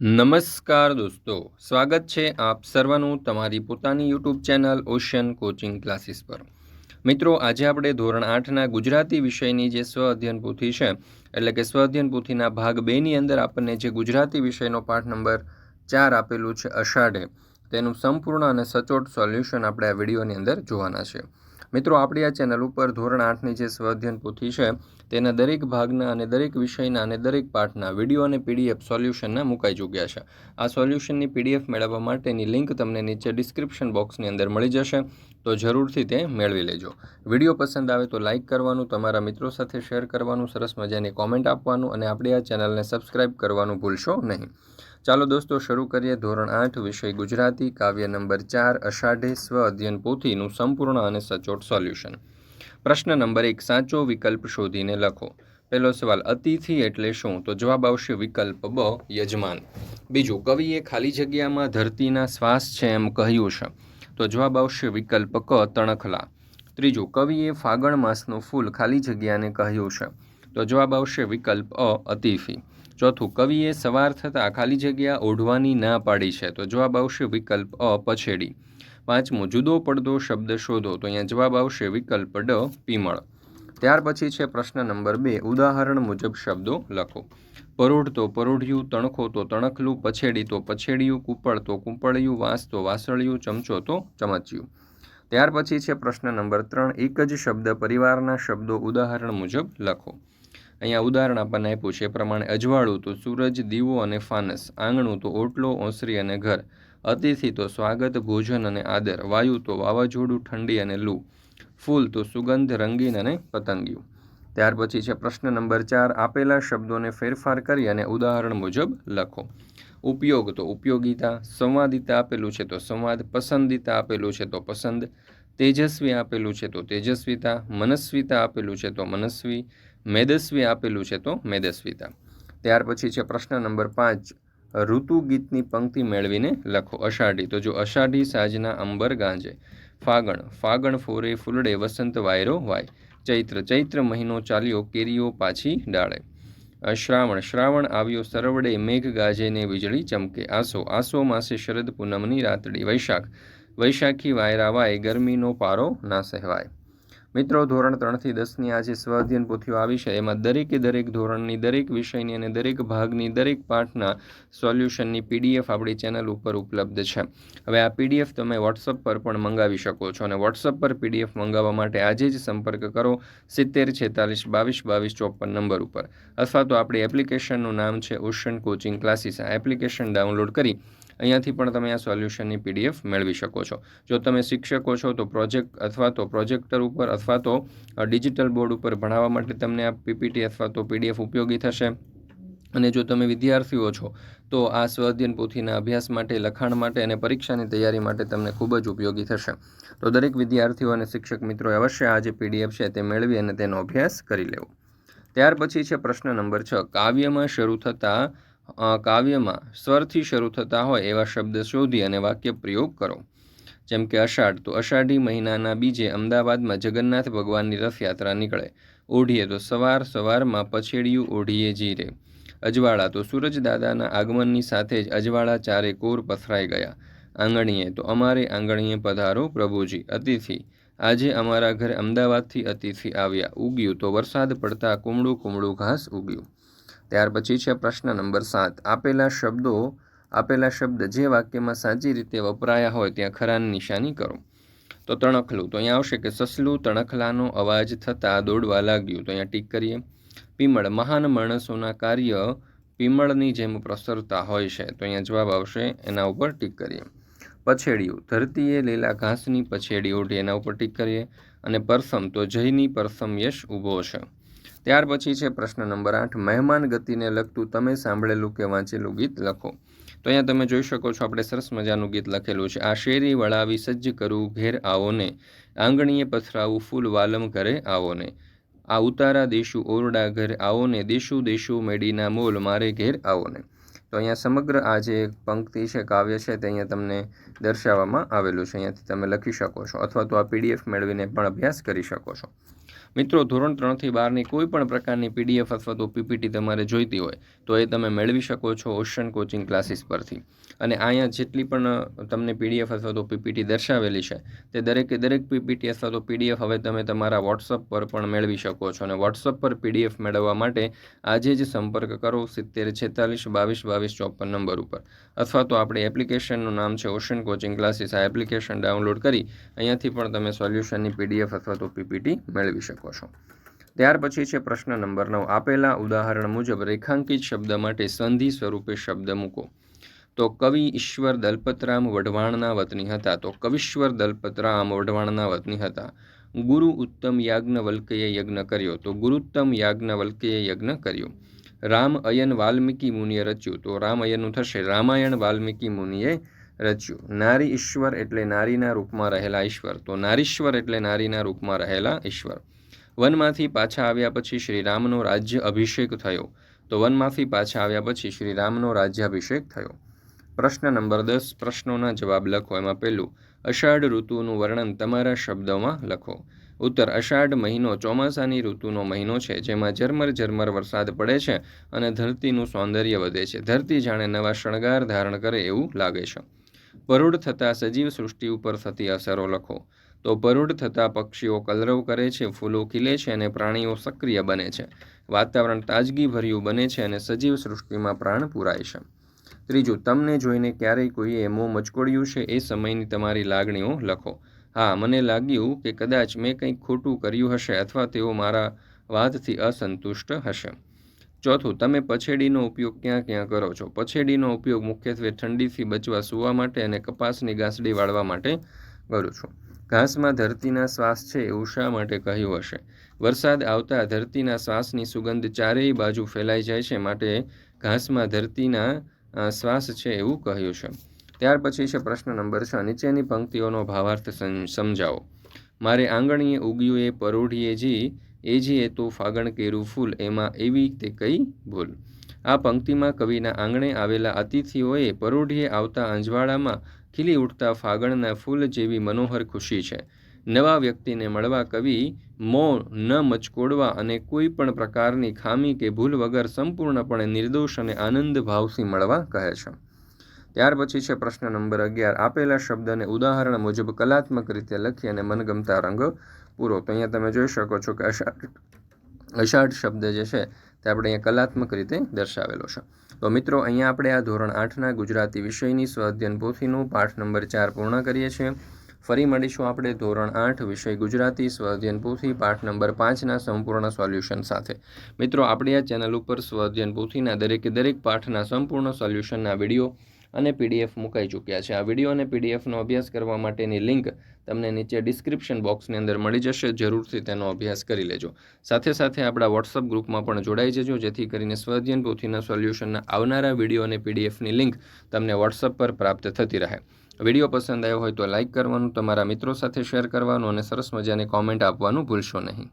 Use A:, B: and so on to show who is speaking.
A: નમસ્કાર દોસ્તો, સ્વાગત છે આપ સર્વનું તમારી પોતાની YouTube channel ocean coaching classes પર. મિત્રો, આજે આપણે ધોરણ આઠના ગુજરાતી વિષયની જે સ્વ અધ્યયન પોથી છે, એટલે કે સ્વ અધ્યયન પોથીના ભાગ બેની અંદર આપણને જે ગુજરાતી વિષયનો પાઠ નંબર ચાર આપેલું છે અષાઢે, તેનું સંપૂર્ણ અને સચોટ સોલ્યુશન આપણે આ વિડીયોની અંદર જોવાના છે. મિત્રો, આપણી આ ચેનલ ઉપર ધોરણ આઠની જે સ્વાધ્યન પોથી છે, તેના દરેક ભાગના અને દરેક વિષયના અને દરેક પાઠના વીડિયો અને પીડીએફ સોલ્યુશનના મુકાઈ ચૂક્યા છે. આ સોલ્યુશનની પીડીએફ મેળવવા માટેની લિંક તમને નીચે ડિસ્ક્રિપ્શન બોક્સની અંદર મળી જશે, તો જરૂરથી તે મેળવી લેજો. વીડિયો પસંદ આવે તો લાઇક કરવાનું, તમારા મિત્રો સાથે શેર કરવાનું, સરસ મજાની કોમેન્ટ આપવાનું અને આપણી આ ચેનલને સબસ્ક્રાઇબ કરવાનું ભૂલશો નહીં. ચાલો દોસ્તો, શરૂ કરીએ ધોરણ આઠ, વિષય ગુજરાતી, કાવ્ય નંબર ચાર, અષાઢે સ્વ અધ્યયન પોથીનું સંપૂર્ણ અને સચોટ સોલ્યુશન. પ્રશ્ન નંબર એક, સાચો વિકલ્પ શોધીને લખો. પહેલો સવાલ, અતિથિ એટલે શું? તો જવાબ આવશે વિકલ્પ બ, યજમાન. બીજું, કવિએ ખાલી જગ્યામાં ધરતીના શ્વાસ છે એમ કહ્યું છે. તો જવાબ આવશે વિકલ્પ ક, તણખલા. ત્રીજું, કવિએ ફાગણ માસનું ફૂલ ખાલી જગ્યાને કહ્યું છે. તો જવાબ આવશે વિકલ્પ અ, અતિથિ. ચોથું, કવિએ સવાર થતાં ખાલી જગ્યા ઓઢવાની ના પાડી છે, તો જવાબ આવશે વિકલ્પ અ, પછેડી. પાંચમું, જુદો પડદો શબ્દ શોધો, તો અહીંયા જવાબ આવશે વિકલ્પ ડ, પીમળ. ત્યાર પછી છે પ્રશ્ન નંબર બે, ઉદાહરણ મુજબ શબ્દો લખો. પરોઢ તો પરોઢિયું તણખો તો તણખલું પછેડી તો પછેડિયું કૂપળ તો કૂંપળિયું વાંસ તો વાસળિયું ચમચો તો ચમચ્યું. ત્યાર પછી છે પ્રશ્ન નંબર ત્રણ, એક જ શબ્દ પરિવારના શબ્દો ઉદાહરણ મુજબ લખો. અહીંયા ઉદાહરણ આપણને આપ્યું છે. પ્રમાણે અજવાળું તો સૂરજ, દીવો અને ફાનસ, આંગણું તો ઓટલો, ઓસરી અને ઘર, અતિથિ તો સ્વાગત, ભોજન અને આદર, વાયુ તો વાવાઝોડું, ઠંડી અને લૂ, ફૂલ તો સુગંધ, રંગીન અને પતંગિયું. ત્યાર પછી છે પ્રશ્ન નંબર ચાર, આપેલા શબ્દોને ફેરફાર કરી અને ઉદાહરણ મુજબ લખો. ઉપયોગ તો ઉપયોગિતા, સંવાદિતા આપેલું છે તો સંવાદ, પસંદિતા આપેલું છે તો પસંદ, તેજસ્વી આપેલું છે તો તેજસ્વીતા, મનસ્વીતા આપેલું છે તો મનસ્વી મેદસ્વી આપેલું છે તો મેદસ્વીતા. ત્યાર પછી છે પ્રશ્ન નંબર પાંચ, ઋતુ ગીતની પંક્તિ મેળવીને લખો. અષાઢી. તો જો અષાઢી સાજના અંબર ગાંજે. ફાગણ. ફાગણ ફોરે ફૂલડે, વસંત વાયરો વાય. ચૈત્ર. ચૈત્ર મહિનો ચાલ્યો, કેરીઓ પાછી ડાળે. શ્રાવણ. શ્રાવણ આવ્યો, સરવડે, મેઘ ગાજેને વીજળી ચમકે. આસો. આસો માસે શરદ પૂનમની રાતડી વૈશાખ. વૈશાખી વાયરા વાય, ગરમીનો પારો ના સહેવાય. મિત્રો, ધોરણ ત્રણથી દસની આ જે સ્વાધ્યન પોથીઓ આવી છે. એમાં દરેકે દરેક ધોરણની, દરેક વિષયની અને દરેક ભાગની, દરેક પાઠના સોલ્યુશનની પીડીએફ આપણી ચેનલ ઉપર ઉપલબ્ધ છે. હવે આ પીડીએફ તમે વોટ્સઅપ પર પણ મંગાવી શકો છો અને વોટ્સઅપ પર પીડીએફ મંગાવવા માટે આજે જ સંપર્ક કરો સિત્તેર છેતાલીસ બાવીસ બાવીસ ચોપન નંબર ઉપર. અથવા તો આપણી એપ્લિકેશનનું નામ છે ઓશન કોચિંગ ક્લાસીસ. આ એપ્લિકેશન ડાઉનલોડ કરી અહીંયાથી પણ તમે આ સોલ્યુશનની પીડીએફ મેળવી શકો છો. જો તમે શિક્ષકો છો તો પ્રોજેક્ટ અથવા તો પ્રોજેક્ટર ઉપર અથવા તો ડિજિટલ બોર્ડ ઉપર ભણાવવા માટે તમને આ પીપીટી અથવા તો પીડીએફ ઉપયોગી થશે. અને જો તમે વિદ્યાર્થીઓ છો, તો આ સ્વઅધ્યયન પોથીના અભ્યાસ માટે, લખાણ માટે અને પરીક્ષાની તૈયારી માટે તમને ખૂબ જ ઉપયોગી થશે. તો દરેક વિદ્યાર્થીઓ અને શિક્ષક મિત્રો અવશ્ય આ જે પીડીએફ છે તે મેળવી અને તેનો અભ્યાસ કરી લેવો. ત્યાર પછી છે પ્રશ્ન નંબર છ. કાવ્યમાં શરૂ થતા કાવ્યમાં સ્વરથી શરૂ થતા હોય એવા શબ્દ શોધી અને વાક્ય પ્રયોગ કરો. જેમ કે અષાઢ, તો અષાઢી મહિનાના બીજે અમદાવાદમાં જગન્નાથ ભગવાનની રથયાત્રા નીકળે. ઓઢીએ તો સવાર, સવારમાં પછેડિયું ઓઢીએ જીરે અજવાળા તો સૂરજદાદાના આગમનની સાથે જ અજવાળા ચારે કોર પથરાઈ ગયા. આંગણીએ તો અમારે આંગણીએ પધારો પ્રભુજી, અતિથિ. આજે અમારા ઘરે અમદાવાદથી અતિથિ આવ્યા. ઉગ્યું તો વરસાદ પડતા કુમળું કુમળું ઘાસ ઉગ્યું. ત્યાર પછી છે પ્રશ્ન નંબર સાત. આપેલા શબ્દો, આપેલા શબ્દ જે વાક્યમાં સાચી રીતે વપરાયા હોય ત્યાં ખરાની નિશાની કરો. તો તણખલું. તો અહીંયા આવશે કે સસલું તણખલાનો અવાજ થતાં દોડવા લાગ્યું. તો અહીંયા ટીક કરીએ. પીમળ. મહાન માણસોના કાર્ય પીમળની જેમ પ્રસરતા હોય છે. તો અહીંયા જવાબ આવશે. એના ઉપર ટીક કરીએ. પછેડિયું. ધરતીએ લીલા ઘાસની પછેડી ઓઢી એના ઉપર ટીક કરીએ. અને પરસમ. તો જયની પરસમ યશ ઊભો છે. ત્યાર પછી છે પ્રશ્ન નંબર આઠ, મહેમાન ગતિને લગતું તમે સાંભળેલું કે વાંચેલું ગીત લખો. તો અહીંયા તમે જોઈ શકો છો આપણે સરસ મજાનું ગીત લખેલું છે. આ શેરી વળાવી સજ્જ કરવું ઘેર આવો ને. આંગણીએ પથરાવું ફૂલ વાલમ, ઘરે આવો ને. આ ઉતારા દેશું ઓરડા, ઘર આવો ને. દેશું દેશું મેડીના મોલ, મારે ઘેર આવો ને. તો અહીંયા સમગ્ર આ જે પંક્તિ છે, કાવ્ય છે, તે અહીંયા તમને દર્શાવવામાં આવેલું છે. અહીંયાથી તમે લખી શકો છો અથવા તો આ પીડીએફ મેળવીને પણ અભ્યાસ કરી શકો છો. મિત્રો, ધોરણ ત્રણથી બારની કોઈ પણ પ્રકારની પીડીએફ અથવા તો પીપીટી તમારે જોઈતી હોય, તો એ તમે મેળવી શકો છો ઓશન કોચિંગ ક્લાસીસ પરથી. અને અહીંયા જેટલી પણ તમને પીડીએફ અથવા તો પીપીટી દર્શાવેલી છે, તે દરેકે દરેક પીપીટી અથવા તો પીડીએફ હવે તમે તમારા વોટ્સઅપ પર પણ મેળવી શકો છો. અને વોટ્સઅપ પર પીડીએફ મેળવવા માટે આજે જ સંપર્ક કરો સિત્તેર છેતાલીસ બાવીસ બાવીસ ચોપન નંબર ઉપર. અથવા તો આપણે એપ્લિકેશનનું નામ છે ઓશન કોચિંગ ક્લાસીસ. આ એપ્લિકેશન ડાઉનલોડ કરી અહીંયાથી પણ તમે સોલ્યુશનની પીડીએફ અથવા તો પીપીટી મેળવી શકો છો. ત્યાર પછી છે પ્રશ્ન નંબર નવ. આપેલા ઉદાહરણ મુજબ રેખાંકિત શબ્દ માટે સંધિ સ્વરૂપે શબ્દ મૂકો. તો કવિ ઈશ્વર દલપતરામ વઢવાણના વતની હતા. તો કવિશ્વર દલપતરામ વઢવાણના વતની હતા. ગુરુ ઉત્તમ યાજ્ઞવલ્કયે યજ્ઞ કર્યો. તો ગુરુત્તમ યાજ્ઞવલ્કયે યજ્ઞ કર્યો. રામ અયન વાલ્મીકી મુનિએ રચ્યું. તો રામ અયનનું થશે. રામાયણ વાલ્મીકી મુનિએ રચ્યું. નારી ઈશ્વર એટલે નારીના રૂપમાં રહેલા ઈશ્વર. તો નારીશ્વર એટલે નારીના રૂપમાં રહેલા ઈશ્વર. વનમાંથી પાછા આવ્યા પછી શ્રીરામનો રાજ્ય અભિષેક થયો. તો વનમાંથી પાછા આવ્યા પછી શ્રીરામનો રાજ્યાભિષેક થયો. પ્રશ્ન નંબર દસ, પ્રશ્નોના જવાબ લખો એમાં પહેલું. અષાઢ ઋતુનું વર્ણન તમારા શબ્દોમાં લખો. ઉત્તર, અષાઢ મહિનો ચોમાસાની ઋતુનો મહિનો છે, જેમાં ઝરમર ઝરમર વરસાદ પડે છે અને ધરતીનું સૌંદર્ય વધે છે. ધરતી જાણે નવા શણગાર ધારણ કરે એવું લાગે છે. પરૂઢ થતાં સજીવ સૃષ્ટિ ઉપર થતી અસરો લખો. તો પરૂઢ થતાં પક્ષીઓ કલરવ કરે છે, ફૂલો ખીલે છે અને પ્રાણીઓ સક્રિય બને છે. વાતાવરણ તાજગીભર્યું બને છે અને સજીવ સૃષ્ટિમાં પ્રાણ પૂરાય છે. ત્રીજું, તમને જોઈને ક્યારેય કોઈએ મોં મચકોડ્યું છે એ સમયની તમારી લાગણીઓ લખો. હા, મને લાગ્યું કે કદાચ મેં કંઈક ખોટું કર્યું હશે અથવા તેઓ મારા વાતથી અસંતુષ્ટ હશે. ચોથું, તમે પછેડીનો ઉપયોગ ક્યાં ક્યાં કરો છો? પછેડીનો ઉપયોગ મુખ્યત્વે ઠંડીથી બચવા, સૂવા માટે અને કપાસની ગાંસડી વાળવા માટે કરું છું. ઘાસમાં ધરતીના શ્વાસ છે એવું શા માટે કહ્યું હશે? વરસાદ આવતા ધરતીના શ્વાસની સુગંધ ચારેય બાજુ ફેલાઈ જાય છે માટે ઘાસમાં ધરતીના શ્વાસ છે એવું કહ્યું છે. ત્યાર પછી છે પ્રશ્ન નંબર છ, નીચેની પંક્તિઓનો ભાવાર્થ સમજાવો. મારે આંગણીએ ઉગ્યું એ પરોઢીએ જી એ જી એ તો ફાગણ કેરું ફૂલ, એમાં એવી તે કઈ ભૂલ આ પંક્તિમાં કવિના આંગણે આવેલા અતિથિઓએ પરોઢીએ આવતા અંજવાળામાં ખીલી ઉઠતા ફાગણના ફૂલ જેવી મનોહર ખુશી છે. નવા વ્યક્તિને મળવા કવિ મો ન મચકોડવા અને કોઈ પણ પ્રકારની ખામી કે ભૂલ વગર સંપૂર્ણપણે નિર્દોષ અને આનંદ ભાવથી મળવા કહે છે. ત્યાર પછી છે પ્રશ્ન નંબર અગિયાર. આપેલા શબ્દને ઉદાહરણ મુજબ કલાત્મક રીતે લખી અને મનગમતા રંગ પૂરો. તો અહીંયા તમે જોઈ શકો છો કે અષાઢ અષાઢ શબ્દ જે છે તે આપણે અહીંયા કલાત્મક રીતે દર્શાવેલો છે. તો મિત્રો, અહીંયા આપણે આ ધોરણ આઠના ગુજરાતી વિષયની સ્વાધ્યન પોથીનું પાઠ નંબર ચાર પૂર્ણ કરીએ છીએ. ફરી મળીશું આપણે ધોરણ આઠ વિષય ગુજરાતી સ્વાધ્યન પોથી પાઠ નંબર પાંચના સંપૂર્ણ સોલ્યુશન સાથે. મિત્રો, આપણે આ ચેનલ ઉપર સ્વાધ્યન પોથીના દરેકે દરેક પાઠના સંપૂર્ણ સોલ્યુશનના વીડિયો અને પીડીએફ મુકાઈ ચૂક્યા છે. આ વીડિયો અને પીડીએફનો અભ્યાસ કરવા માટેની લિંક તમને નીચે ડિસ્ક્રિપ્શન બોક્સની અંદર મળી જશે. જરૂરથી તેનો અભ્યાસ કરી લેજો. સાથે સાથે આપણા વોટ્સઅપ ગ્રુપમાં પણ જોડાઈ જજો. જેથી કરીને સ્વાધ્યન પોથીના સોલ્યુશનના આવનારા વીડિયો અને પીડીએફની લિંક તમને વોટ્સઅપ પર પ્રાપ્ત થતી રહે. વીડિયો પસંદ આવ્યો હોય તો લાઇક કરવાનું, તમારા મિત્રો સાથે શેર કરવાનું અને સરસ મજાની કોમેન્ટ આપવાનું ભૂલશો નહીં.